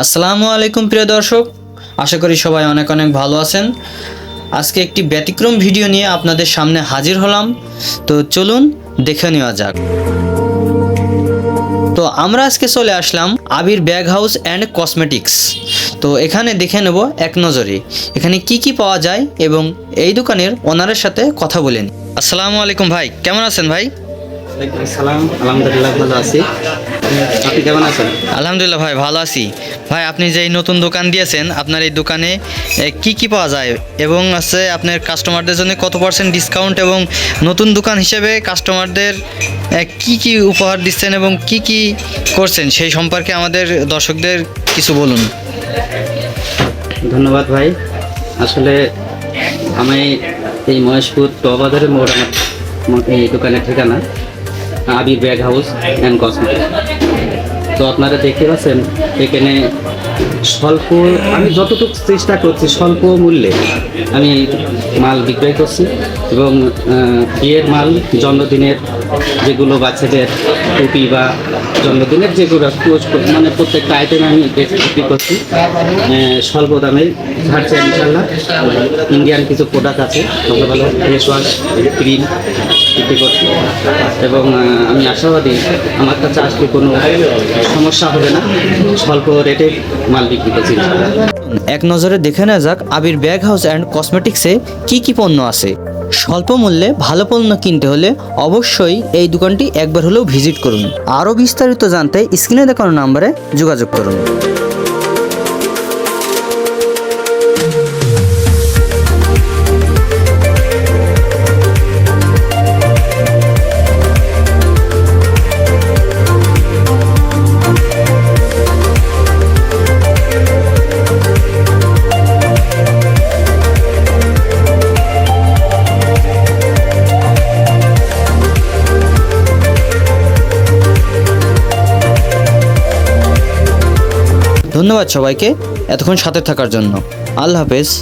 আসসালামু আলাইকুম প্রিয় দর্শক আশা করি সবাই অনেক অনেক ভালো আছেন। আজকে একটি ব্যতিক্রম ভিডিও নিয়ে আপনাদের সামনে হাজির হলাম। তো চলুন দেখে নেওয়া যাক। তো আমরা আজকে চলে আসলাম Abir bag house and cosmetics. তো এখানে দেখে নেব এক নজরে এখানে কি কি পাওয়া যায় এবং এই দোকানের ওনারের সাথে কথা বলেন। আসসালামু আলাইকুম ভাই কেমন আছেন ভাই? আসসালাম আলহামদুলিল্লাহ ভালো আছি। আপনি কেমন আছেন? আলহামদুলিল্লাহ ভাই ভালো আছি। ভাই, আপনি যে নতুন দোকান দিয়েছেন, আপনার এই দোকানে কি কি পাওয়া যায়? এবং আছে আপনার কাস্টমারদের জন্য কত পার্সেন্ট ডিসকাউন্ট এবং নতুন দোকান হিসেবে কাস্টমারদের কি কি উপহার দিচ্ছেন এবং কি কি করছেন? সেই সম্পর্কে আমাদের দর্শকদের কিছু বলুন। ধন্যবাদ ভাই। আসলে আমি এই মহেশপুর টবাজারের মোড় আমার এই দোকানের ঠিকানা, Abir bag house and cosmetic তো আপনারা দেখতে পাচ্ছেন, এখানে স্বল্প, আমি যতটুকু চেষ্টা করছি স্বল্প মূল্যে আমি মাল বিক্রয় করছি এবং বিয়ের মাল জন্মদিনের যেগুলো বাচ্চাদের টুপি বা জন্মদিনের যেগুলো মানে প্রত্যেকটা আইটেম আমি বিক্রি করছি। স্বল্প দামে ছাড়ছে ইনশাল্লাহ ইন্ডিয়ান কিছু প্রোডাক্ট আছে, ভালো ভালো ফেস ওয়াশ ক্রিম বিক্রি করছি। এবং আমি আশাবাদী, আমার কাছে আসলে কোনো সমস্যা হবে না। স্বল্প রেটে মাল বিক্রি করছি এক নজরে দেখে নেওয়া যাক, আবির ব্যাগ হাউস অ্যান্ড কসমেটিক্সে কি কি পণ্য আছে। স্বল্প মূল্যে ভালো পণ্য কিনতে হলে অবশ্যই এই দোকানটি একবার হলেও ভিজিট করুন। আরও বিস্তারিত জানতে স্ক্রিনে দেখানো নাম্বারে যোগাযোগ করুন। ধন্যবাদ সবাইকে এতক্ষণ সাথে থাকার জন্য। আল্লাহ হাফেজ।